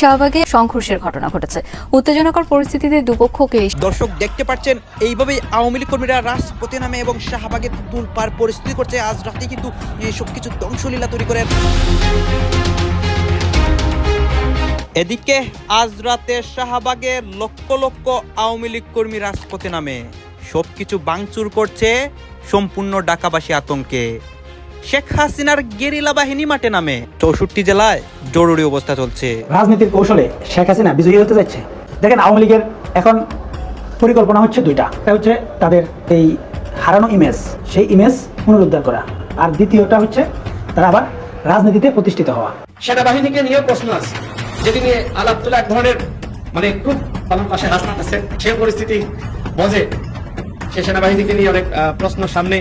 শাহবাগে সংঘর্ষের ঘটনা ঘটেছে। উত্তেজনাকর পরিস্থিতিতে দুপক্ষকে দর্শক দেখতে পাচ্ছেন, এইভাবেই আওয়ামী লীগ কর্মীরা রাজপথে নামে এবং শাহবাগে তুলপার পরিস্থিতি করছে। আজ রাতে কিন্তু সবকিছু ধ্বংসলীলা তৈরি করে। এদিকে আজ রাতে শাহবাগে লক্ষ লক্ষ আওয়ামী লীগ কর্মী রাজপথে নামে। সবকিছু বাংচুর করছে সম্পূর্ণ ঢাকাবাসী আতঙ্কে। শেখ হাসিনার গেরিলা বাহিনী মাঠে নামে। চৌষট্টি জেলায় জরুরি অবস্থা চলছে। রাজনীতির কৌশলে শেখ হাসিনা বিজয়ী হতে যাচ্ছে দেখেন আওয়ামী লীগের এখন পরিকল্পনা হচ্ছে দুইটা। একটা হচ্ছে তাদের এই হারানো ইমেজ সেই ইমেজ পুনরুদ্ধার করা। আর দ্বিতীয়টা হচ্ছে তারা আবার রাজনীতিতে প্রতিষ্ঠিত হওয়া। সেনাবাহিনীকে নিয়েও প্রশ্ন আছে। যেটি নিয়ে আলাপ তোলা এক ধরনের মানে খুব আমার পাশে হাসনাত আছে সে পরিস্থিতি বোঝে সে সেনাবাহিনীকে নিয়ে অনেক আহ, প্রশ্ন সামনে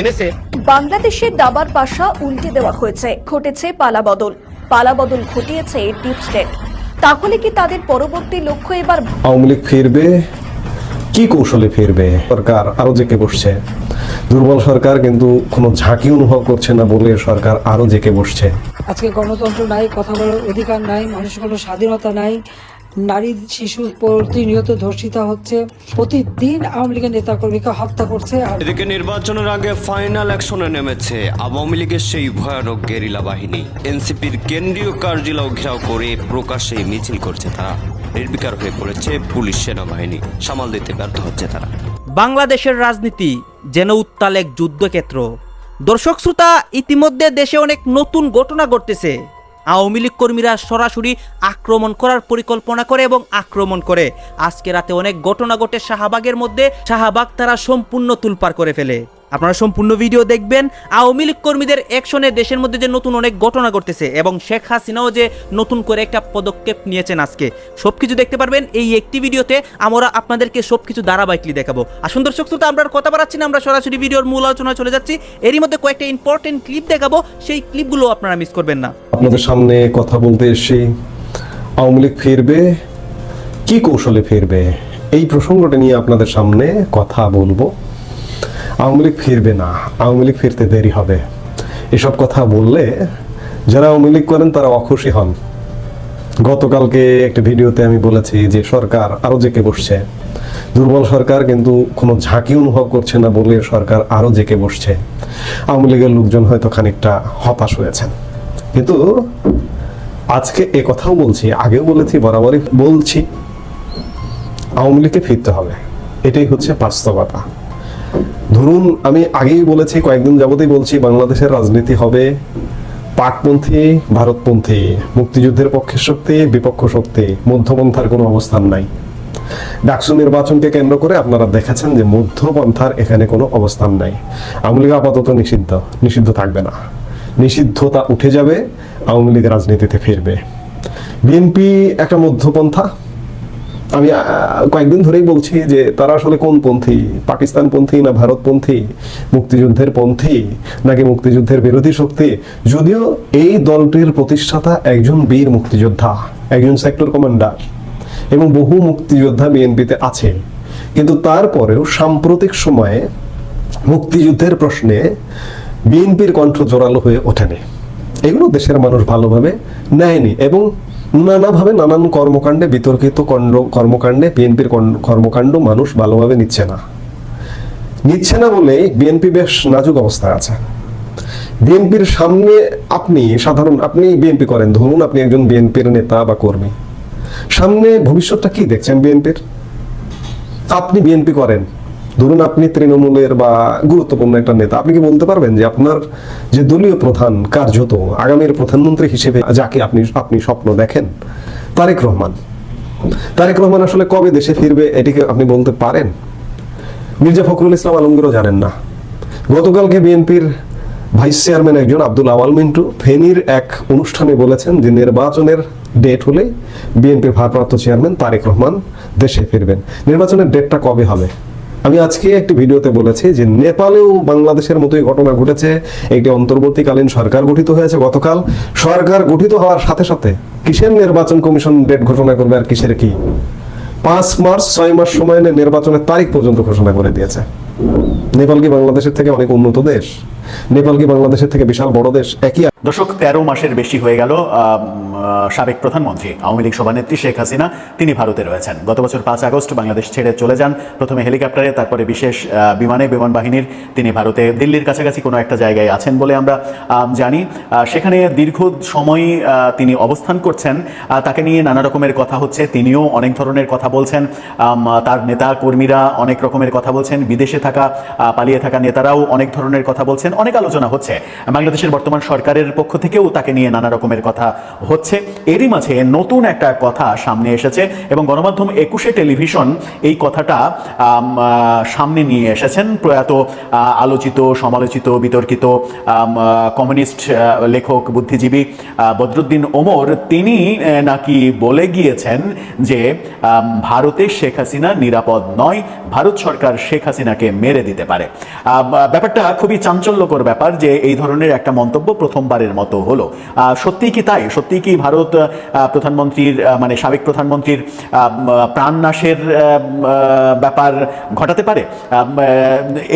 এনেছে। বাংলাদেশের দাবার পাশা উল্টে দেওয়া হয়েছে ঘটেছে পালাবদল। পালাবদল ঘটিয়েছে ডিপ স্টেট। তাহলে কি তাদের পরবর্তী লক্ষ্য এবার আওয়ামী লীগ ফিরবে? কি কৌশলে ফিরবে? সরকার আরও জেকে বসছে। দুর্বল সরকার কিন্তু কোনো ঝাঁকি অনুভব করছে না বলে সরকার আরও জেকে বসছে। আজকে গণতন্ত্র নাই কথা বলার অধিকার নাই মানুষের কোনো স্বাধীনতা নাই। নারী শিশু প্রতিনিয়ত ধর্ষিতা হচ্ছে। প্রতিদিন আওয়ামী লীগের নেতাকর্মীকে হত্যা করছে এদিকে নির্বাচনের আগে ফাইনাল অ্যাকশনে নেমেছে আওয়ামী লীগের সেই ভয়ানক গেরিলা বাহিনী। এনসিপির কেন্দ্রীয় কার্যালয় ঘেরাও করে প্রকাশ্যে মিছিল করছে তারা। নির্বিকার হয়ে পড়েছে পুলিশ সেনাবাহিনী। সামাল দিতে ব্যর্থ হচ্ছে তারা। বাংলাদেশের রাজনীতি যেন উত্তাল এক যুদ্ধক্ষেত্র। দর্শক শ্রোতা ইতিমধ্যে দেশে অনেক নতুন ঘটনা ঘটতেছে। আওয়ামী লীগ কর্মীরা সরাসরি আক্রমণ করার পরিকল্পনা করে এবং আক্রমণ করে। আজকে রাতে অনেক ঘটনা ঘটে শাহবাগের মধ্যে। শাহবাগ তারা সম্পূর্ণ তুলপার করে ফেলে। আপনারা সম্পূর্ণ ভিডিও দেখবেন। আওয়ামী লীগ কর্মীদের অ্যাকশনে দেশের মধ্যে যে নতুন অনেক ঘটনা ঘটতেছে এবং শেখ হাসিনাও যে নতুন করে একটা পদক্ষেপ নিয়েছেন আজকে। সবকিছু দেখতে পারবেন এই একটি ভিডিওতে। আমরা আপনাদেরকে সবকিছু ধারাবাহিকলি দেখাবো। আর সুন্দর শ্রোতা, আমরা কথা বাড়াচ্ছি না, আমরা সরাসরি ভিডিওর মূল আলোচনায় চলে যাচ্ছি। এরই মধ্যে কয়েকটা ইম্পর্টেন্ট ক্লিপ দেখাবো। সেই ক্লিপগুলো আপনারা মিস করবেন না। আপনাদের সামনে কথা বলতে এসে আওয়ামী লীগ ফিরবে, কি কৌশলে ফিরবে, এই প্রসঙ্গটা নিয়ে আপনাদের সামনে কথা বলব। আওয়ামী লীগ ফিরবে না, আওয়ামী লীগ ফিরতে দেরি হবে। এসব কথা বললে যারা আওয়ামী লীগ করেন তারা অখুশি হন। গতকালকে একটা ভিডিওতে আমি বলেছি যে সরকার আরও জেকে বসছে। দুর্বল সরকার কিন্তু কোনো ঝাঁকি অনুভব করছে না বলে সরকার আরও জেকে বসছে। আওয়ামী লীগের লোকজন হয়তো খানিকটা হতাশ হয়েছেন। কিন্তু আজকে এ কথাও বলছি, আগেও বলেছি, বরাবরই বলছি, আওয়ামী লীগকে ফিরতে হবে। এটাই হচ্ছে বাস্তবতা। ধরুন, আমি আগেই বলেছি, কয়েকদিন যাবতই বলছি, বাংলাদেশের রাজনীতি হবে পাকপন্থী ভারতপন্থী, মুক্তিযুদ্ধের পক্ষের শক্তি, বিপক্ষ শক্তি, মধ্যপন্থার কোনো অবস্থান নাই। ডাকসু নির্বাচনকে কেন্দ্র করে আপনারা দেখেছেন যে মধ্যপন্থার এখানে কোনো অবস্থান নাই। আওয়ামী লীগ আপাতত নিষিদ্ধ নিষিদ্ধ থাকবে না। নিষিদ্ধতা উঠে যাবে, আওয়ামী লীগ রাজনীতিতে ফিরবে। বিএনপি একটা মধ্যপন্থা আমি কয়েকদিন ধরেই বলছি যে তারা আসলে কোন পন্থী? পাকিস্তান পন্থী না ভারতপন্থী? মুক্তিযুদ্ধের পন্থী নাকি মুক্তিযুদ্ধের বিরোধী শক্তি? যদিও এই দলটির প্রতিষ্ঠাতা একজন বীর মুক্তিযোদ্ধা, একজন সেক্টর কমান্ডার এবং বহু মুক্তিযোদ্ধা বিএনপিতে আছে। কিন্তু তারপরেও সাম্প্রতিক সময়ে মুক্তিযুদ্ধের প্রশ্নে বিএনপির কণ্ঠ জোরালো হয়ে ওঠেনি। এগুলো দেশের মানুষ ভালোভাবে নেয়নি এবং নানাভাবে নানান কর্মকাণ্ডে বিতর্কিত কণ্ড, কর্মকাণ্ডে বিএনপির কর্মকাণ্ড মানুষ ভালোভাবে নিচ্ছে না। নিচ্ছে না বলেই বিএনপি বেশ নাজুক অবস্থায় আছে। বিএনপির সামনে আপনি সাধারণ, আপনি বিএনপি করেন, ধরুন আপনি একজন বিএনপির নেতা বা কর্মী। সামনে ভবিষ্যৎটা কি দেখছেন বিএনপির? আপনি বিএনপি করেন। ধরুন আপনি তৃণমূলের বা গুরুত্বপূর্ণ একটা নেতা, আপনি কি বলতে পারবেন যে আপনার যে দলীয় প্রধান কার্যত আগামীর প্রধানমন্ত্রী হিসেবে যাকে আপনি আপনি স্বপ্ন দেখেন, তারেক রহমান? তারেক রহমান আসলে কবে দেশে ফিরবে এটিকে আপনি বলতে পারেন? মির্জা ফখরুল ইসলাম আলমগীরও জানেন না। গতকালকে বিএনপির ভাইস চেয়ারম্যান একজন আব্দুল আওয়াল মিন্টু ফেনীর এক অনুষ্ঠানে বলেছেন যে নির্বাচনের ডেট হলে বিএনপির ভারপ্রাপ্ত চেয়ারম্যান তারেক রহমান দেশে ফিরবেন। নির্বাচনের ডেটটা কবে হবে? আমি আজকে একটি ভিডিওতে বলেছি যে নেপালেও বাংলাদেশের মতোই ঘটনা ঘটেছে। একটি অন্তর্বর্তীকালীন সরকার গঠিত হয়েছে গতকাল। সরকার গঠিত হওয়ার সাথে সাথে কিসের নির্বাচন কমিশন ডেট ঘোষণা করবে আর কিসের কি? পাঁচ মার্চ, ছয় মাস সময় নির্বাচনের তারিখ পর্যন্ত ঘোষণা করে দিয়েছে। নেপাল কি বাংলাদেশের থেকে অনেক উন্নত দেশ? নেপাল কি বাংলাদেশের থেকে বিশাল বড় দেশ? একই দর্শক তেরো মাসের বেশি হয়ে গেল সাবেক প্রধানমন্ত্রী আওয়ামী লীগ সভানেত্রী শেখ হাসিনা, তিনি ভারতে রয়েছেন। গত বছর পাঁচ আগস্ট বাংলাদেশ ছেড়ে চলে যান। প্রথমে হেলিকপ্টারে, তারপরে বিশেষ বিমানে, বিমান বাহিনীর। তিনি ভারতে দিল্লির কাছাকাছি কোনো একটা জায়গায় আছেন বলে আমরা জানি। সেখানে দীর্ঘ সময় তিনি অবস্থান করছেন। তাকে নিয়ে নানা রকমের কথা হচ্ছে। তিনিও অনেক ধরনের কথা বলছেন। তার নেতা কর্মীরা অনেক রকমের কথা বলছেন। বিদেশে থাকা পালিয়ে থাকা নেতারাও অনেক ধরনের কথা বলছেন। অনেক আলোচনা হচ্ছে। বাংলাদেশের বর্তমান সরকারের পক্ষ থেকেও তাকে নিয়ে নানা রকমের কথা হচ্ছে। এরই মাঝে নতুন একটা কথা সামনে এসেছে এবং গণমাধ্যম একুশে টেলিভিশন এই কথাটা সামনে নিয়ে এসেছেন। প্রয়াত আলোচিত, সমালোচিত, বিতর্কিত কমিউনিস্ট লেখক, বুদ্ধিজীবী বদরুদ্দিন ওমর তিনি নাকি বলে গিয়েছেন যে ভারতে শেখ হাসিনা নিরাপদ নয়, ভারত সরকার শেখ হাসিনাকে মেরে দিতে পারে। ব্যাপারটা খুবই চাঞ্চল্যকর ব্যাপার যে, এই ধরনের একটা মন্তব্য প্রথমবারের মতো হলো। সত্যিই কি তাই? সত্যিই কি ভারত প্রধানমন্ত্রীর মানে সাবেক প্রধানমন্ত্রীর প্রাণনাশের ব্যাপার ঘটাতে পারে?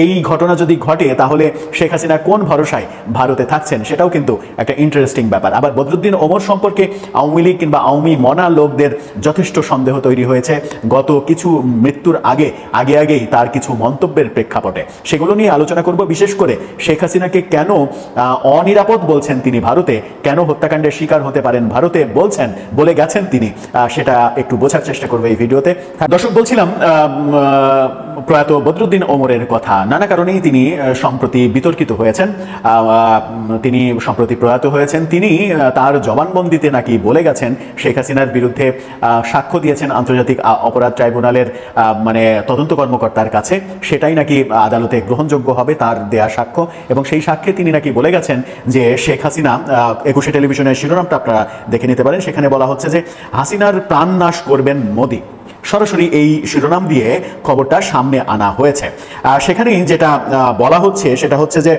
এই ঘটনা যদি ঘটে, তাহলে শেখ হাসিনা কোন ভরসায় ভারতে থাকছেন? সেটাও কিন্তু একটা ইন্টারেস্টিং ব্যাপার। আবার বদরুদ্দিন ওমর সম্পর্কে আওয়ামী লীগ কিংবা আওয়ামী মনা লোকদের যথেষ্ট সন্দেহ তৈরি হয়েছে। গত কিছু মৃত্যুর আগে আগে আগেই তার কিছু মন্তব্যের প্রেক্ষাপটে। সেগুলো নিয়ে আলোচনা করব। বিশেষ করে শেখ হাসিনাকে কেন অনিরাপদ বলছেন তিনি ভারতে কেন হত্যাকাণ্ডের শিকার হতে পারেন ভারতে বলছেন বলে গেছেন তিনি। সেটা একটু বোঝার চেষ্টা করব এই ভিডিওতে। হ্যাঁ, দর্শক বলছিলাম প্রয়াত বদরুদ্দিন ওমরের কথা। নানা কারণেই তিনি সম্প্রতি বিতর্কিত হয়েছেন। তিনি সম্প্রতি প্রয়াত হয়েছেন। তিনি তার জবানবন্দিতে নাকি বলে গেছেন শেখ হাসিনার বিরুদ্ধে সাক্ষ্য দিয়েছেন আন্তর্জাতিক অপরাধ ট্রাইব্যুনালের মানে তদন্ত কর্মকর্তার কাছে। সেটাই নাকি আদালতে গ্রহণযোগ্য হবে তার দেয়া সাক্ষ্য। এবং সেই সাক্ষ্যে তিনি নাকি বলে গেছেন যে শেখ হাসিনা একুশে টেলিভিশনের শিরোনামটা আপনারা দেখে নিতে পারেন। সেখানে বলা হচ্ছে যে, হাসিনার প্রাণ নাশ করবেন মোদী। সরাসরি এই শিরোনাম দিয়ে খবরটা সামনে আনা হয়েছে। সেখানেই যেটা বলা হচ্ছে, সেটা হচ্ছে যে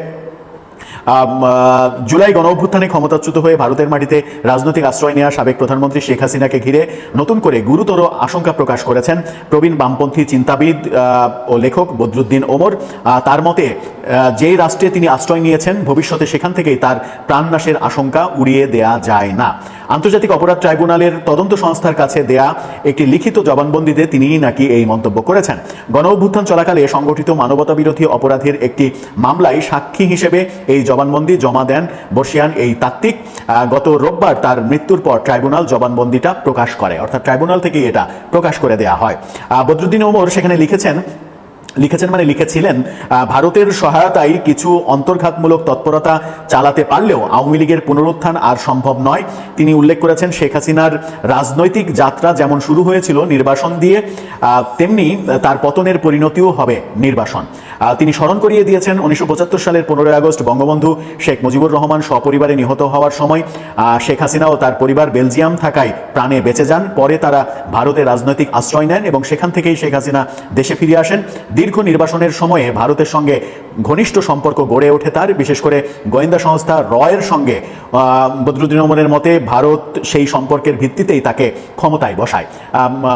জুলাই গণ অভ্যুত্থানে ক্ষমতাচ্যুত হয়ে ভারতের মাটিতে রাজনৈতিক আশ্রয় নেওয়া সাবেক প্রধানমন্ত্রী শেখ হাসিনাকে ঘিরে নতুন করে গুরুতর আশঙ্কা প্রকাশ করেছেন প্রবীণ বামপন্থী চিন্তাবিদ ও লেখক বদরুদ্দিন ওমর। তার মতে যে রাষ্ট্রে তিনি আশ্রয় নিয়েছেন, ভবিষ্যতে সেখান থেকেই তার প্রাণনাশের আশঙ্কা উড়িয়ে দেয়া যায় না। আন্তর্জাতিক অপরাধ ট্রাইব্যুনালের তদন্ত সংস্থার কাছে দেয়া একটি লিখিত জবানবন্দিতে তিনি নাকি এই মন্তব্য করেছেন। গণ অভ্যুত্থান চলাকালে সংগঠিত মানবতা বিরোধী অপরাধের একটি মামলায় সাক্ষী হিসেবে এই জবানবন্দি জমা দেন বর্ষিয়ান এই তাত্ত্বিক। গত রোববার তার মৃত্যুর পর ট্রাইব্যুনাল জবানবন্দিটা প্রকাশ করে, অর্থাৎ ট্রাইব্যুনাল থেকে এটা প্রকাশ করে দেয়া হয়। বদরুদ্দিন ওমর সেখানে লিখেছেন লিখেছেন মানে লিখেছিলেন ভারতের সহায়তায় কিছু অন্তর্ঘাতমূলক তৎপরতা চালাতে পারলেও আওয়ামী লীগের পুনরুত্থান আর সম্ভব নয়। তিনি উল্লেখ করেছেন শেখ হাসিনার রাজনৈতিক যাত্রা যেমন শুরু হয়েছিল নির্বাসন দিয়ে তেমনি তার পতনের পরিণতিও হবে নির্বাসন। তিনি স্মরণ করিয়ে দিয়েছেন উনিশশো পঁচাত্তর সালের পনেরোই আগস্ট বঙ্গবন্ধু শেখ মুজিবুর রহমান সপরিবারে নিহত হওয়ার সময় শেখ হাসিনা ও তার পরিবার বেলজিয়াম থাকায় প্রাণে বেঁচে যান। পরে তারা ভারতে রাজনৈতিক আশ্রয় নেন এবং সেখান থেকেই শেখ হাসিনা দেশে ফিরে আসেন। দীর্ঘ নির্বাসনের সময়ে ভারতের সঙ্গে ঘনিষ্ঠ সম্পর্ক গড়ে ওঠে তার, বিশেষ করে গোয়েন্দা সংস্থা রয়ের সঙ্গে। বদরুদ্দিন ওমরের মতে, ভারত সেই সম্পর্কের ভিত্তিতেই তাকে ক্ষমতায় বসায়।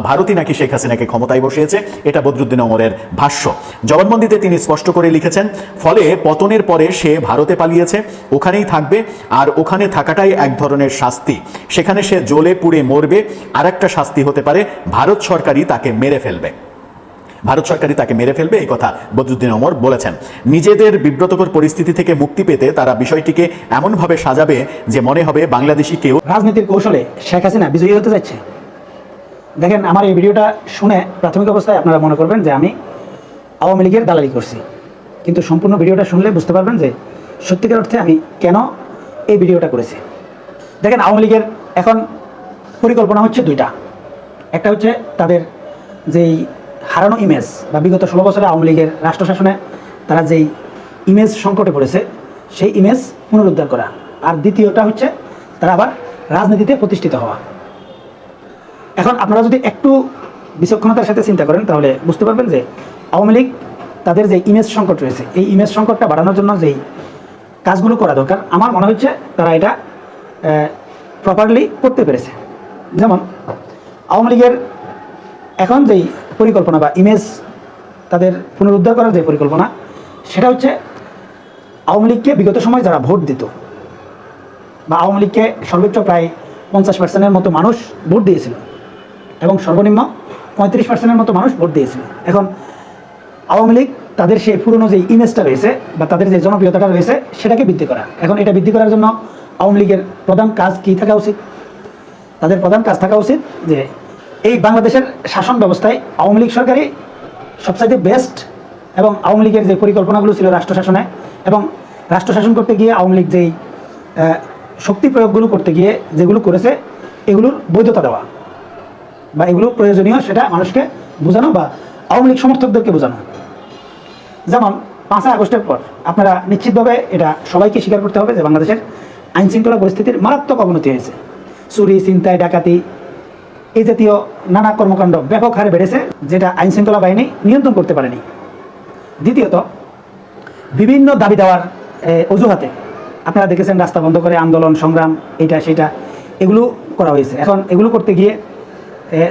ভারতই নাকি শেখ হাসিনাকে ক্ষমতায় বসিয়েছে, এটা বদরুদ্দিন ওমরের ভাষ্য। জবানবন্দিতে তিনি স্পষ্ট করে লিখেছেন, ফলে পতনের পরে সে ভারতে পালিয়েছে, ওখানেই থাকবে, আর ওখানে থাকাটাই এক ধরনের শাস্তি। সেখানে সে জ্বলে পুড়ে মরবে আর একটা শাস্তি হতে পারে, ভারত সরকারই তাকে মেরে ফেলবে। ভারত সরকারই তাকে মেরে ফেলবে, এই কথা বদরুদ্দিন ওমর বলেছেন। নিজেদের বিব্রতকর পরিস্থিতি থেকে মুক্তি পেতে তারা বিষয়টিকে এমনভাবে সাজাবে যে মনে হবে বাংলাদেশি কেউ রাজনীতির কৌশলে শেখ হাসিনা বিজয়ী হতে যাচ্ছে। দেখেন, আমার এই ভিডিওটা শুনে প্রাথমিক অবস্থায় আপনারা মনে করবেন যে আমি আওয়ামী লীগের দালালি করছি। কিন্তু সম্পূর্ণ ভিডিওটা শুনলে বুঝতে পারবেন যে সত্যিকার অর্থে আমি কেন এই ভিডিওটা করেছি। দেখেন, আওয়ামী লীগের এখন পরিকল্পনা হচ্ছে দুইটা। একটা হচ্ছে তাদের যেই হারানো ইমেজ বা বিগত ষোলো বছরে আওয়ামী লীগের রাষ্ট্র শাসনে তারা যেই ইমেজ সংকটে পড়েছে, সেই ইমেজ পুনরুদ্ধার করা। আর দ্বিতীয়টা হচ্ছে তারা আবার রাজনীতিতে প্রতিষ্ঠিত হওয়া। এখন আপনারা যদি একটু বিচক্ষণতার সাথে চিন্তা করেন, তাহলে বুঝতে পারবেন যে আওয়ামী লীগ তাদের যে ইমেজ সংকট রয়েছে, এই ইমেজ সংকটটা বাড়ানোর জন্য যেই কাজগুলো করা দরকার, আমার মনে হচ্ছে তারা এটা প্রপারলি করতে পেরেছে। যেমন আওয়ামী লীগের এখন যেই পরিকল্পনা বা ইমেজ তাদের পুনরুদ্ধার করার যে পরিকল্পনা, সেটা হচ্ছে আওয়ামী লীগকে বিগত সময় যারা ভোট দিত, বা আওয়ামী লীগকে সর্বোচ্চ প্রায় পঞ্চাশ পার্সেন্টের মতো মানুষ ভোট দিয়েছিল এবং সর্বনিম্ন পঁয়ত্রিশ পার্সেন্টের মতো মানুষ ভোট দিয়েছিল। এখন আওয়ামী লীগ তাদের সেই পুরনো যে ইমেজটা রয়েছে বা তাদের যে জনপ্রিয়তাটা রয়েছে, সেটাকে বৃদ্ধি করা। এখন এটা বৃদ্ধি করার জন্য আওয়ামী লীগের প্রধান কাজ কী থাকা উচিত? তাদের প্রধান কাজ থাকা উচিত যে এই বাংলাদেশের শাসন ব্যবস্থায় আওয়ামী লীগ সরকারই সবচাইতে বেস্ট এবং আওয়ামী লীগের যে পরিকল্পনাগুলো ছিল রাষ্ট্র শাসনে এবং রাষ্ট্র শাসন করতে গিয়ে আওয়ামী লীগ যেই শক্তি প্রয়োগগুলো করতে গিয়ে যেগুলো করেছে, এগুলোর বৈধতা দেওয়া বা এগুলো প্রয়োজনীয় সেটা মানুষকে বোঝানো বা আওয়ামী লীগ সমর্থকদেরকে বোঝানো। যেমন পাঁচই আগস্টের পর আপনারা নিশ্চিতভাবে এটা সবাইকে স্বীকার করতে হবে যে বাংলাদেশের আইন শৃঙ্খলা পরিস্থিতির মারাত্মক অবনতি হয়েছে। চুরি, ছিনতাই, ডাকাতি এই জাতীয় নানা কর্মকাণ্ড ব্যাপক হারে বেড়েছে, যেটা আইন শৃঙ্খলা বাহিনী নিয়ন্ত্রণ করতে পারেনি। দ্বিতীয়ত, বিভিন্ন দাবি দেওয়ার অজুহাতে আপনারা দেখেছেন রাস্তা বন্ধ করে আন্দোলন, সংগ্রাম, এটা, সেটা, এগুলো করা হয়েছে। এখন এগুলো করতে গিয়ে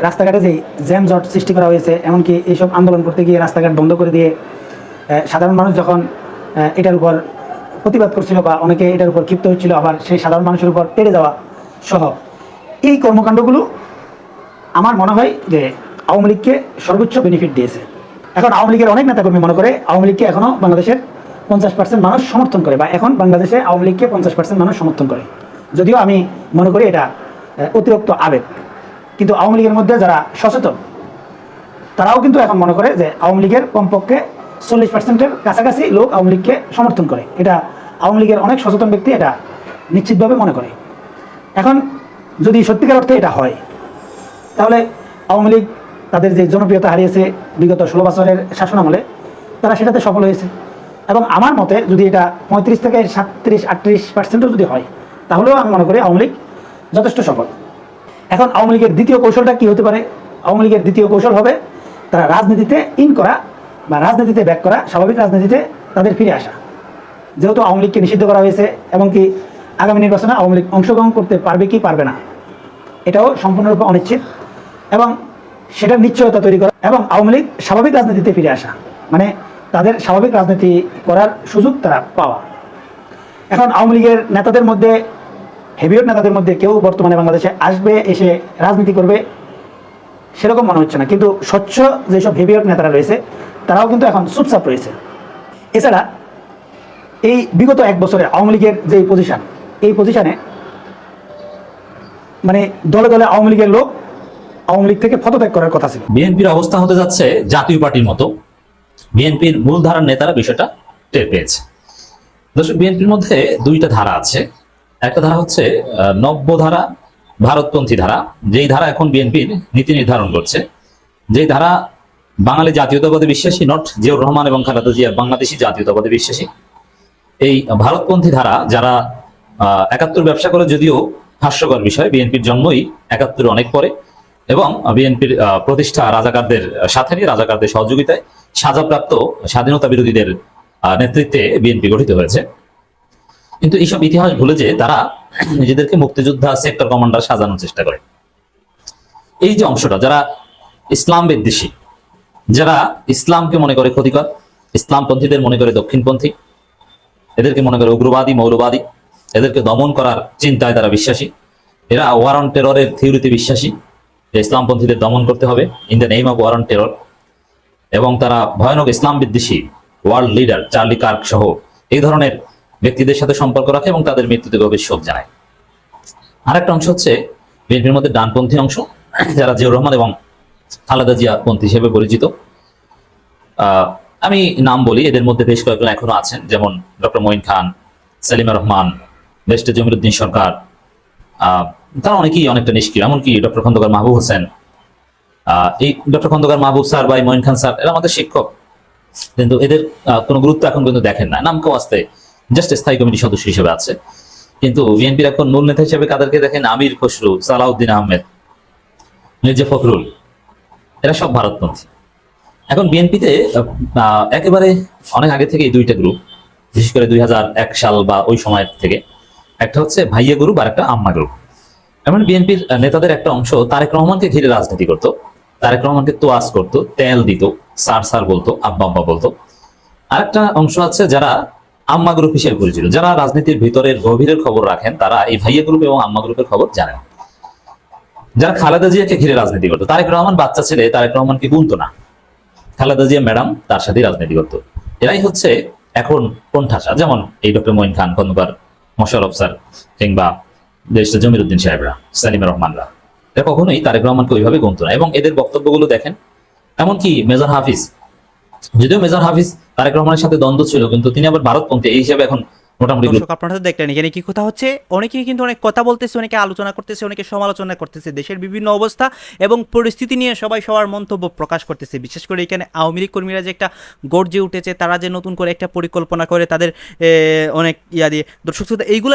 রাস্তাঘাটে যে জ্যাম জট সৃষ্টি করা হয়েছে, এমনকি এইসব আন্দোলন করতে গিয়ে রাস্তাঘাট বন্ধ করে দিয়ে সাধারণ মানুষ যখন এটার উপর প্রতিবাদ করছিল বা অনেকে এটার উপর ক্ষিপ্ত হচ্ছিল, আবার সেই সাধারণ মানুষের উপর পেরে যাওয়া সহ এই কর্মকাণ্ডগুলো আমার মনে হয় যে আওয়ামী লীগকে সর্বোচ্চ বেনিফিট দিয়েছে। এখন আওয়ামী লীগের অনেক নেতাকর্মী মনে করে আওয়ামী লীগকে এখনও বাংলাদেশের পঞ্চাশ পার্সেন্ট মানুষ সমর্থন করে বা এখন বাংলাদেশে আওয়ামী লীগকে পঞ্চাশ পার্সেন্ট মানুষ সমর্থন করে। যদিও আমি মনে করি এটা অতিরিক্ত আবেগ। কিন্তু আওয়ামী লীগের মধ্যে যারা সচেতন, তারাও কিন্তু এখন মনে করে যে আওয়ামী লীগের কমপক্ষে চল্লিশ পার্সেন্টের কাছাকাছি লোক আওয়ামী লীগকে সমর্থন করে। এটা আওয়ামী লীগের অনেক সচেতন ব্যক্তি এটা নিশ্চিতভাবে মনে করে। এখন যদি সত্যিকার অর্থে এটা হয় তাহলে আওয়ামী লীগ তাদের যে জনপ্রিয়তা হারিয়েছে বিগত ষোলো বছরের শাসনামলে, তারা সেটাতে সফল হয়েছে। এবং আমার মতে যদি এটা পঁয়ত্রিশ থেকে সাতত্রিশ, আটত্রিশ পার্সেন্টও যদি হয়, তাহলেও আমি মনে করি আওয়ামী লীগ যথেষ্ট সফল। এখন আওয়ামী লীগের দ্বিতীয় কৌশলটা কি হতে পারে? আওয়ামী লীগের দ্বিতীয় কৌশল হবে তারা রাজনীতিতে ইন করা বা রাজনীতিতে ব্যাক করা, স্বাভাবিক রাজনীতিতে তাদের ফিরে আসা। যেহেতু আওয়ামী লীগকে নিষিদ্ধ করা হয়েছে, এবং কি আগামী নির্বাচনে আওয়ামী লীগ অংশগ্রহণ করতে পারবে কি পারবে না, এটাও সম্পূর্ণরূপে অনিশ্চিত। এবং সেটার নিশ্চয়তা তৈরি করা এবং আওয়ামী লীগ স্বাভাবিক রাজনীতিতে ফিরে আসা। মানে তাদের স্বাভাবিক রাজনীতি করার সুযোগ তারা পাওয়া। এখন আওয়ামী লীগের নেতাদের মধ্যে হেভিওট নেতাদের মধ্যে কেউ বর্তমানে বাংলাদেশে আসবে, এসে রাজনীতি করবে, সেরকম মনে হচ্ছে না। কিন্তু স্বচ্ছ যেসব হেভিওট নেতারা রয়েছে, তারাও কিন্তু এখন চুপচাপ রয়েছে। এছাড়া এই বিগত এক বছরে আওয়ামী লীগের যে পজিশন এই পজিশনে মানে দলে দলে আওয়ামী লীগের লোক আওয়ামী লীগ থেকে পদত্যাগ করার কথা ছিল। বিএনপির অবস্থা হতে যাচ্ছে জাতীয় পার্টির মতো। বিএনপির মূলধারার নেতারা বিষয়টা টের পেয়েছে। দর্শক, বিএনপির মধ্যে দুইটা ধারা আছে। একটা ধারা হচ্ছে নব্য ধারা, ভারতপন্থী ধারা। যেই ধারা এখন বিএনপির নীতি নির্ধারণ করছে, যেই ধারা বাঙালি জাতীয়তাবাদে বিশ্বাসী, নট জিয়াউর রহমান এবং খালেদা জিয়ার বাংলাদেশি জাতীয়তাবাদে বিশ্বাসী। এই ভারতপন্থী ধারা যারা একাত্তর ব্যবসা করে, যদিও হাস্যকর বিষয়, বিএনপির জন্মই একাত্তর অনেক পরে। এবং বিএনপির প্রতিষ্ঠা রাজাকারদের সাথে নিয়ে রাজাকারদের সহযোগিতায় সাজাপ্রাপ্ত স্বাধীনতা বিরোধীদের নেতৃত্বে বিএনপি গঠিত হয়েছে। কিন্তু এইসব ইতিহাস ভুলে যে তারা নিজেদেরকে মুক্তিযোদ্ধা, সেক্টর কমান্ডার সাজানোর চেষ্টা করে। এই যে অংশটা, যারা ইসলাম বিদ্বেষী, যারা ইসলামকে মনে করে ক্ষতিকর, ইসলামপন্থীদের মনে করে দক্ষিণপন্থী, এদেরকে মনে করে উগ্রবাদী, মৌলবাদী, এদেরকে দমন করার চিন্তায় তারা বিশ্বাসী, এরা ওয়ার অন টেররের থিওরিতে বিশ্বাসী যে ইসলামপন্থীদের দমন করতে হবে in the name of war on terror এবং তারা ভয়ানক ইসলাম বিদ্বেষী ওয়ার্ল্ড লিডার চার্লি কার্ক সহ এই ধরনের ব্যক্তিদের সাথে সম্পর্ক রাখে এবং তাদের মৃত্যুতে গভীর শোক জানায়। আরেকটা অংশ হচ্ছে বিএনপির মধ্যে ডানপন্থী অংশ যারা জিয়াউর রহমান এবং খালেদা জিয়া পন্থী হিসেবে পরিচিত। আমি নাম বলি এদের মধ্যে বেশ কয়েকজন এখনও আছেন যেমন ডক্টর মঈন খান সেলিমা রহমান বেস্টে জমিরুদ্দিন সরকার আহ, তারা অনেকেই অনেকটা নিষ্ক্রিয়, এমনকি ডক্টর খন্দকার মাহবুব হোসেন এই ডক্টর খন্দকার মাহবুব স্যার বা মঈন খান স্যার, এরা আমাদের শিক্ষক। কিন্তু এদের কোনো গুরুত্ব এখন কিন্তু দেখেন না। নাম কেউ আসতে জাস্ট স্থায়ী কমিটি সদস্য হিসেবে আছে। কিন্তু বিএনপির এখন মূল নেতা হিসেবে কাদেরকে দেখেন? আমির খসরু, সালাউদ্দিন আহমেদ, মির্জা ফখরুল। এরা সব ভারতপন্থী। এখন বিএনপিতে একেবারে অনেক আগে থেকে দুইটা গ্রুপ বিশেষ করে দুই হাজার এক সাল বা ওই সময় থেকে, একটা হচ্ছে ভাইয়া গ্রুপ আর একটা আম্মা গ্রুপ এমন বিএনপির নেতাদের একটা অংশ তারেক রহমানকে ঘিরে রাজনীতি করতো। তারেক রহমানকে তোয়াজ করতো, তেল দিত স্যার স্যার বলতো, আব্বা আব্বা বলতো। আরেকটা অংশ আছে যারা আম্মা গ্রুপ হিসেবে পরিচিত। যারা রাজনীতির ভিতরের গভীরের খবর রাখেন, তারা এই ভাইয়া গ্রুপ এবং আম্মা গ্রুপের খবর জানেন। যারা খালেদা জিয়াকে ঘিরে রাজনীতি করতো। তারেক রহমান বাচ্চা ছেলে, তারেক রহমানকে গুনতো না। খালেদা জিয়া ম্যাডাম, তার সাথে রাজনীতি করতো। এরাই হচ্ছে এখন কোণঠাসা। যেমন এই ডক্টর মঈন খান খন্দকার মশারফ স্যার কিংবা দেশটা জমির উদ্দিন সাহেবরা, সালিমা রহমানরা। এরা কখনোই তারেক রহমানকে ওইভাবে গুনতো না। এবং এদের বক্তব্যগুলো দেখেন, এমনকি মেজর হাফিজ, যদিও মেজর হাফিজ তারেক রহমানের সাথে দ্বন্দ্ব ছিল, কিন্তু তিনি আবার ভারতপন্থী, এই হিসাবে এখন এখানে কি কথা হচ্ছে? অনেকেই কিন্তু অনেক কথা বলতেছে, অনেকে আলোচনা করতেছে, অনেকে সমালোচনা করতেছে। দেশের বিভিন্ন অবস্থা এবং পরিস্থিতি নিয়ে সবাই সবার মন্তব্য প্রকাশ করতেছে। আওয়ামী লীগ কর্মীরা যে একটা গর্জে উঠেছে, তারা যে নতুন করে একটা পরিকল্পনা করে, তাদের অনেক ইয়া দিয়ে। দর্শক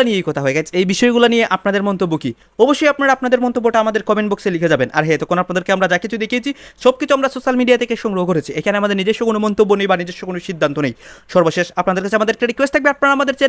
নিয়েই কথা হয়ে গেছে। এই বিষয়গুলো নিয়ে আপনাদের মন্তব্য কি? অবশ্যই আপনারা আপনাদের মন্তব্যটা আমাদের কমেন্ট বক্সে লিখে যাবেন। আর হ্যাঁ তখন আপনাদেরকে আমরা যা কিছু দেখিয়েছি সব কিছু আমরা সোশ্যাল মিডিয়া থেকে সংগ্রহ করেছি। এখানে আমাদের নিজস্ব কোনো মন্তব্য নেই বা নিজস্ব কোনো সিদ্ধান্ত নেই। সর্বশেষ আপনাদের কাছে আমাদের একটা রিকোয়েস্ট থাকবে। আপনারা আমাদের